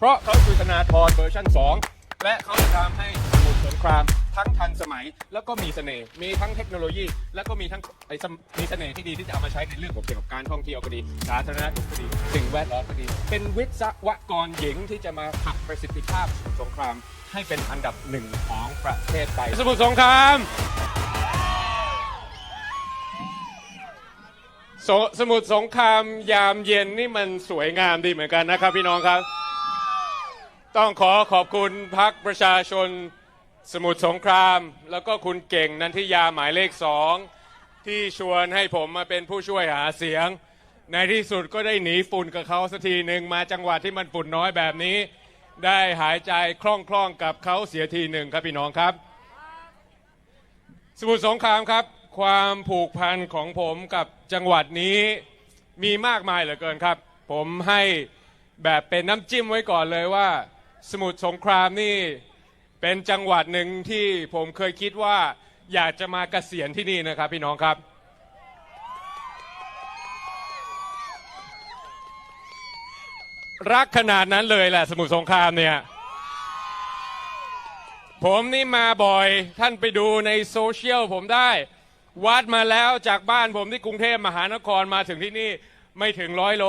เพราะเขาคือธนาธรเวอร์ชัน2 และเขาจะทำให้สมุทรสงครามทั้งทันสมัย แล้วก็มีเสน่ห์มีทั้งเทคโนโลยี แล้วก็มีทั้งไอ้สมมีเสน่ห์ที่ดีที่จะเอามาใช้ในเรื่องของเกี่ยวกับการท่องเที่ยวก็ดีสาธารณสุขก็ดีสิ่งแวดล้อมก็ดี เป็นวิศวกรหญิงที่จะมาขับประสิทธิภาพสมุทรสงคราม ให้เป็นอันดับหนึ่งของประเทศไทยสมุทรสงครามสสมุทรสงครามยามเย็นนี่มันสวยงามดีเหมือนกันนะครับพี่น้องครับ ต้องขอขอบคุณพักประชาชนสมุทรสงคราม แล้วก็คุณเก่งนันทิยาหมายเลขสองที่ชวนให้ผมมาเป็นผู้ช่วยหาเสียง ในที่สุดก็ได้หนีฝุ่นกับเขาสักทีหนึ่งมาจังหวัดที่มันฝุ่นน้อยแบบนี้ ได้หายใจคล่องคล่องๆกับเขาเสียทีหนึ่งครับพี่น้องครับ สมุทรสงครามครับ ความผูกพันของผมกับจังหวัดนี้มีมากมายเหลือเกินครับ ผมให้แบบเป็นน้ำจิ้มไว้ก่อนเลยว่า สมุทรสงครามนี่เป็นจังหวัดหนึ่งที่ผมเคยคิดว่าอยากจะมาเกษียณที่นี่นะครับพี่น้องครับ รักขนาดนั้นเลยแหละสมุทรสงครามเนี่ย ผมนี่มาบ่อยท่านไปดูในโซเชียลผมได้ วัดมาแล้วจากบ้านผมที่กรุงเทพมหานครมาถึงที่นี่ไม่ถึงร้อยโล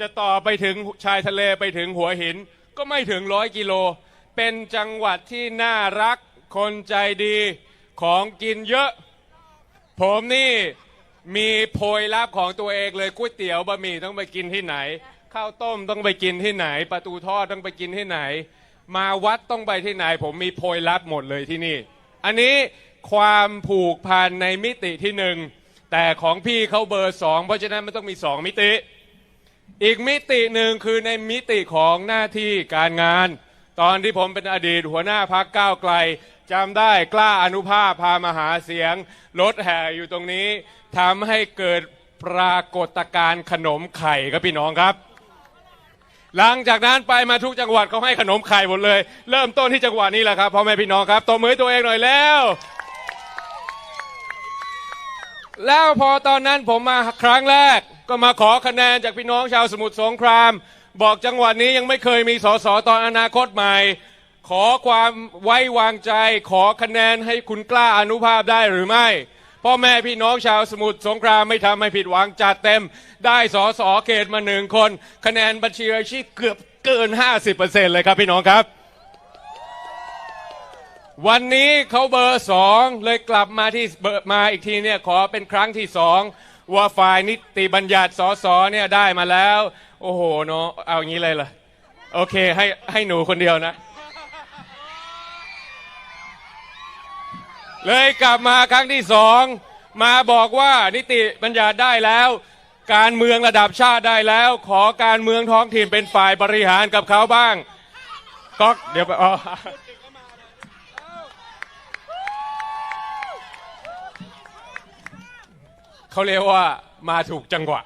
จะต่อไปถึงชายทะเลไปถึงหัวหิน ก็ไม่ถึงร้อยกิโล เป็นจังหวัดที่น่ารักคนใจดีของกินเยอะ ผมนี่มีโพยลับของตัวเองเลยก๋วยเตี๋ยวบะหมี่ต้องไปกินที่ไหน ข้าวต้มต้องไปกินที่ไหน ประตูทอดต้องไปกินที่ไหน มาวัดต้องไปที่ไหน ผมมีโพยลับหมดเลยที่นี่ อันนี้ความผูกพันในมิติที่หนึ่งแต่ของพี่เขาเบอร์สองเพราะฉะนั้นมันต้องมีสองมิติ อีกมิติหนึ่งคือในมิติของหน้าที่การงาน ตอนที่ผมเป็นอดีตหัวหน้าพักก้าวไกลจำได้กล้าอนุภาพพามาหาเสียงรถแห่อยู่ตรงนี้ทำให้เกิดปรากฏการณ์ขนมไข่ครับพี่น้องครับ หลังจากนั้นไปมาทุกจังหวัดเขาให้ขนมไข่หมดเลย เริ่มต้นที่จังหวัดนี้แหละครับพ่อแม่พี่น้องครับตบมือตัวเองหน่อยแล้ว แล้วพอตอนนั้นผมมาครั้งแรก ก็มาขอคะแนนจากพี่น้องชาวสมุทรสงคราม บอกจังหวัดนี้ยังไม่เคยมีสสตอนอนาคตใหม่ ขอความไว้วางใจ ขอคะแนนให้คุณกล้าอนุภาพได้หรือไม่พ่อแม่พี่น้องชาวสมุทรสงครามไม่ทำให้ผิดหวังจัดเต็ม ได้สสเขตมาหนึ่งคน คะแนนบัญชีรายชื่อเกือบเกิน 50%เลยครับพี่น้องครับ วันนี้เขาเบอร์สองเลยกลับมาที่เบอร์มาอีกทีเนี่ยขอเป็นครั้งที่สองว่าฝ่ายนิติบัญญัติสสเนี่ยได้มาแล้ว โอ้โหเนาะเอาอย่างนี้เลยเหรอโอเคให้ให้หนูคนเดียวนะ เลยกลับมาครั้งที่สองมาบอกว่านิติบัญญัติได้แล้ว การเมืองระดับชาติได้แล้ว ขอการเมืองท้องถิ่นเป็นฝ่ายบริหารกับเขาบ้างก็เดี๋ยวไปอ๋อ เขาเรียกว่ามาถูกจังหวะ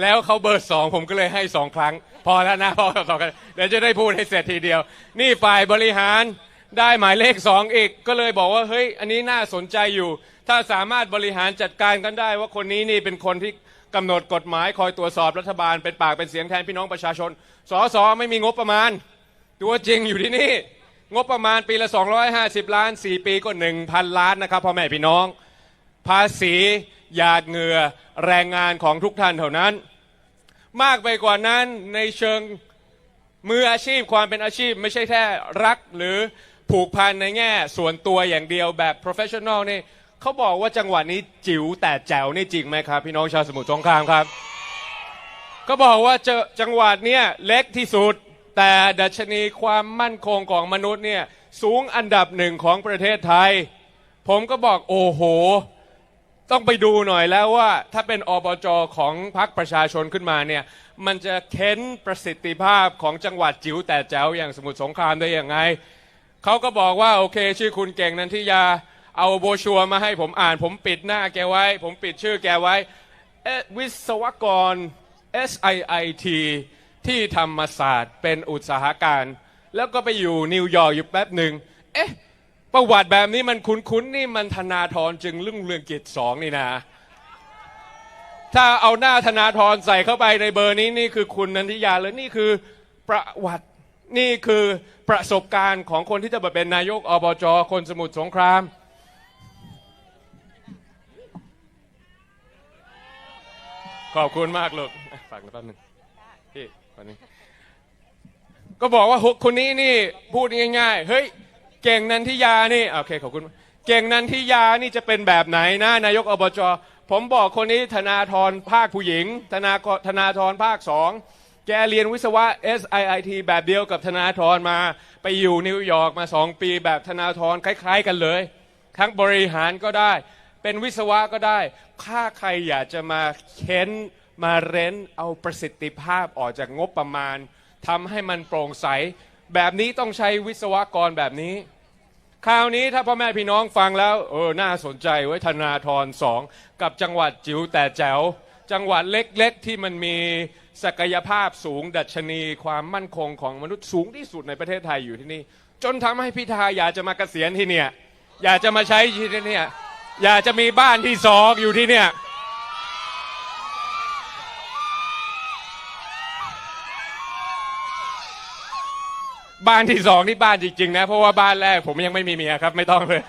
แล้วเขาเบอร์สองผมก็เลยให้สองครั้ง พอแล้วนะพอสองกันเดี๋ยวจะได้พูดให้เสร็จทีเดียว นี่ฝ่ายบริหารได้หมายเลขสองอีก ก็เลยบอกว่าเฮ้ยอันนี้น่าสนใจอยู่ ถ้าสามารถบริหารจัดการกันได้ ว่าคนนี้นี่เป็นคนที่กำหนดกฎหมายคอยตรวจสอบรัฐบาลเป็นปากเป็นเสียงแทนพี่น้องประชาชนสอสอไม่มีงบประมาณ ตัวจริงอยู่ที่นี่ งบประมาณปีละ 250 ล้าน 4 ปีก็ 1,000 ล้านนะครับพ่อแม่พี่น้อง ภาษีหยาดเหงื่อแรงงานของทุกท่านเท่านั้น มากไปกว่านั้นในเชิงมืออาชีพความเป็นอาชีพไม่ใช่แค่รักหรือผูกพันในแง่ส่วนตัวอย่างเดียวแบบ professional นี่เขาบอกว่าจังหวัดนี้จิ๋วแต่แจ๋วนี่จริงไหมครับ พี่น้องชาวสมุทรสงครามครับก็บอกว่าจจังหวัดเนี่ยเล็กที่สุด แต่ดัชนีความมั่นคงของมนุษย์เนี่ยสูงอันดับหนึ่งของประเทศไทย ผมก็บอกโอ้โห ต้องไปดูหน่อยแล้วว่าถ้าเป็นอบจของพรรคประชาชนขึ้นมาเนี่ยมันจะเค้นประสิทธิภาพของจังหวัดจิ๋วแต่แจ๋วอย่างสมุทรสงครามได้ยังไงเขาก็บอกว่าโอเค ชื่อคุณเก่งนันทิยาเอาโบรชัวร์มาให้ผมอ่าน ผมปิดหน้าแกไว้ ผมปิดชื่อแกไว้เอวิศวกร SIIT ที่ธรรมศาสตร์เป็นอุตสาหการ แล้วก็ไปอยู่นิวยอร์กอยู่แป๊บหนึ่งเอ๊ะ ประวัติแบบนี้มันคุ้นๆนี่มันธนาธรจึงรุ่งเรืองกิจสองนี่นะ ถ้าเอาหน้าธนาธรใส่เข้าไปในเบอร์นี้นี่คือคุณนันทิยาเลยนี่คือประวัตินี่คือประสบการณ์ของคนที่จะมาเป็นนายกอบจคนสมุทรสงคราม ขอบคุณมากลูกฝากหนะแป๊บนึงพี่คนนี้ ก็บอกว่าคนนี้นี่พูดง่ายๆ เฮ้ย เก่งนันทิยานี่โอเคขอบคุณ เก่งนันทิยานี่จะเป็นแบบไหนนะนายกอบจผมบอกคนนี้ธนาธรภาคผู้หญิง ธนาธนาธรภาคสองแกเรียนวิศวะ SIIT แบบเดียวกับธนาธรมา ไปอยู่นิวยอร์กมาสองปีแบบธนาธรคล้าย ๆ กันเลย ทั้งบริหารก็ได้ เป็นวิศวะก็ได้ ถ้าใครอยากจะมาเค้นมาเร้นเอาประสิทธิภาพออกจากงบประมาณทำให้มันโปร่งใส แบบนี้ต้องใช้วิศวกรแบบนี้ คราวนี้ถ้าพ่อแม่พี่น้องฟังแล้วเออน่าสนใจไว้ธนาธรสองกับจังหวัดจิ๋วแต่แจ๋ว จังหวัดเล็กๆ ที่มันมีศักยภาพสูงดัชนีความมั่นคงของมนุษย์สูงที่สุดในประเทศไทยอยู่ที่นี่ จนทำให้พิธาอยากจะมาเกษียณที่เนี่ย อยากจะมาใช้ที่เนี่ย อยากจะมีบ้านที่สองอยู่ที่เนี่ย บ้านที่สองนี่บ้านจริงๆ นะ เพราะว่าบ้านแรกผมยังไม่มีเมียครับ ไม่ต้องเลย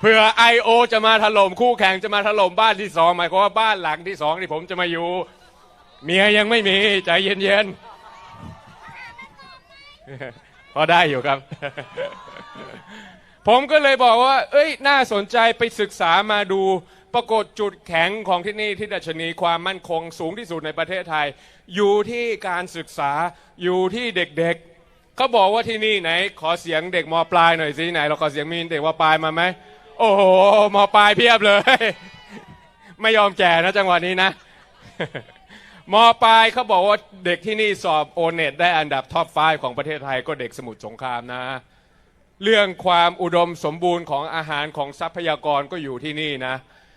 เผื่อ I.O. จะมาถล่มคู่แข่งจะมาถล่มบ้านที่สองหมายความว่าบ้านหลังที่สองที่ผมจะมาอยู่ เมียยังไม่มีใจเย็นๆพอได้อยู่ครับ ผมก็เลยบอกว่า เอ้ย น่าสนใจไปศึกษามาดูปรากฏจุดแข็งของที่นี่ที่ดัชนีความมั่นคงสูงที่สุดในประเทศไทย อยู่ที่การศึกษาอยู่ที่เด็กๆ เขาบอกว่าที่นี่ไหน ขอเสียงเด็กมปลายหน่อยสิไหนเราขอเสียงมีเด็กมปลายมาไหมโอ้โหมปลายเพียบเลย ไม่ยอมแก่นะจังหวะนี้นะมปลายเขาบอกว่าเด็กที่นี่สอบโอเน็ตได้อันดับท็อป5ของประเทศไทยก็เด็กสมุทรสงครามนะ เรื่องความอุดมสมบูรณ์ของอาหารของทรัพยากรก็อยู่ที่นี่นะ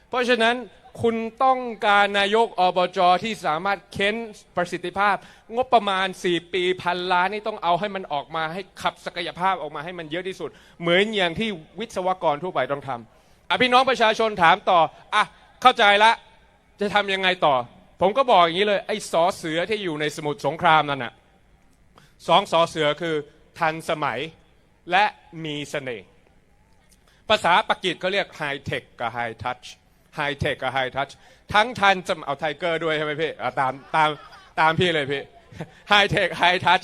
เพราะฉะนั้น คุณต้องการนายกอบจที่สามารถเค้นประสิทธิภาพ งบประมาณ 4 ปีพันล้านนี่ต้องเอาให้มันออกมาให้ขับศักยภาพออกมาให้มันเยอะที่สุด เหมือนอย่างที่วิศวกรทั่วไปต้องทำอะพี่น้องประชาชนถามต่ออะเข้าใจละ จะทำยังไงต่อ ผมก็บอกอย่างนี้เลยไอ้สอเสือที่อยู่ในสมุทรสงครามนั่นน่ะสองสอเสือคือทันสมัยและมีเสน่ห์ภาษาปากีสเขาเรียกไฮเทคกับไฮทัช ไฮเทคกับไฮทัชทั้งทันสมเอาไทเกอร์ด้วยใช่ไหมพี่อะตามตามตามพี่เลยพี่ไฮเทคไฮทัช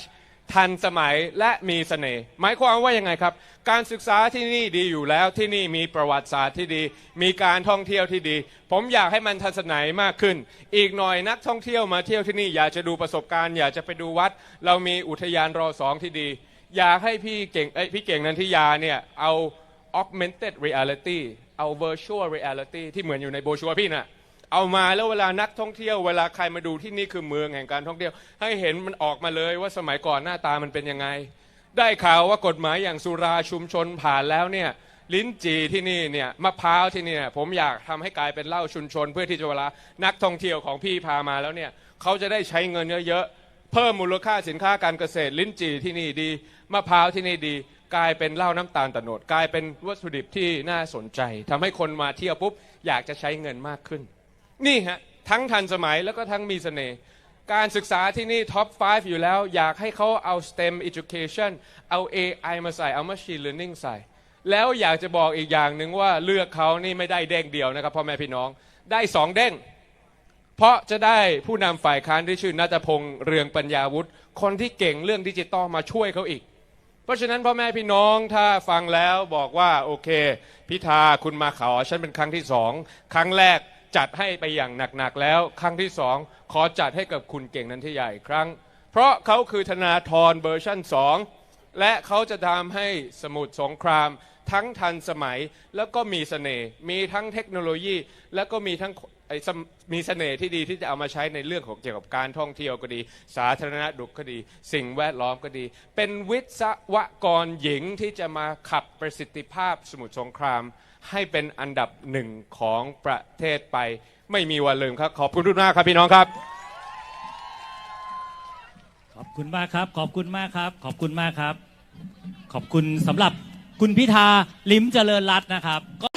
ทันสมัยและมีเสน่ห์หมายความว่ายังไงครับ การศึกษาที่นี่ดีอยู่แล้วที่นี่มีประวัติศาสตร์ที่ดี มีการท่องเที่ยวที่ดี ผมอยากให้มันทันสมัยมากขึ้น อีกหน่อยนักท่องเที่ยวมาเที่ยวที่นี่อยากจะดูประสบการณ์ อยากจะไปดูวัด เรามีอุทยานรอสองที่ดี อยากให้พี่เก่งเอ้พี่เก่งนันทิยาเนี่ยเอา augmented reality เอา virtual reality ที่เหมือนอยู่ในโบชัวพี่น่ะเอามาแล้วเวลานักท่องเที่ยวเวลาใครมาดูที่นี่คือเมืองแห่งการท่องเที่ยว ให้เห็นมันออกมาเลยว่าสมัยก่อนหน้าตามันเป็นยังไง ได้ข่าวว่ากฎหมายอย่างสุราชุมชนผ่านแล้วเนี่ยลิ้นจี่ที่นี่เนี่ยมะพร้าวที่นี่นผมอยากทำให้กลายเป็นเหล้าชุมชน เพื่อที่จะเวลานักท่องเที่ยวของพี่พามาแล้วเนี่ยเขาจะได้ใช้เงินเยอะๆเพิ่มมูลค่าสินค้าการเกษตรลิ้นจี่ที่นี่ดีมะพร้าวที่นี่ดี กลายเป็นเหล้าน้ำตาลโตโนดกลายเป็นวัตถุดิบที่น่าสนใจทำให้คนมาเที่ยวปุ๊บอยากจะใช้เงินมากขึ้น นี่ฮะทั้งทันสมัยแล้วก็ทั้งมีเสน่ห์การศึกษาที่นี่ท็อป 5 อยู่แล้ว อยากให้เขาเอา STEM education เอา AI มาใส่เอา machine learning ใส่ แล้วอยากจะบอกอีกอย่างหนึ่งว่าเลือกเขานี่ไม่ได้เด้งเดียวนะครับพ่อแม่พี่น้องได้สองเด้ง เพราะจะได้ผู้นำฝ่ายค้านที่ชื่อนัตพงษ์เรืองปัญญาวุฒิคนที่เก่งเรื่องดิจิตอลมาช่วยเขาอีก เพราะฉะนั้นพ่อแม่พี่น้องถ้าฟังแล้วบอกว่าโอเค พิธาคุณมาขอฉันเป็นครั้งที่สองครั้งแรกจัดให้ไปอย่างหนักๆแล้ว ครั้งที่สองขอจัดให้กับคุณเก่งนันทิยาอีกครั้ง เพราะเขาคือธนาธรเวอร์ชันสอง และเขาจะทำให้สมุทรสงคราม ทั้งทันสมัยแล้วก็มีเสน่ห์มีทั้งเทคโนโลยี แล้วก็มีทั้งไอ้สมมีเสน่ห์ที่ดีที่จะเอามาใช้ในเรื่องของเกี่ยวกับการท่องเที่ยวก็ดี สาธารณสุก็ดี สิ่งแวดล้อมก็ดี เป็นวิศวกรหญิงที่จะมาขับประสิทธิภาพสมุทรสงคราม ให้เป็นอันดับหนึ่งของประเทศไป ไม่มีวันลืมครับ ขอบคุณทุกมากครับพี่น้องครับ อบคุณมากครับ ขอบคุณมากครับ ขอบคุณมากครับ ขอบคุณสำหรับคุณพิธาลิ้มเจริญรัตน์นะครับ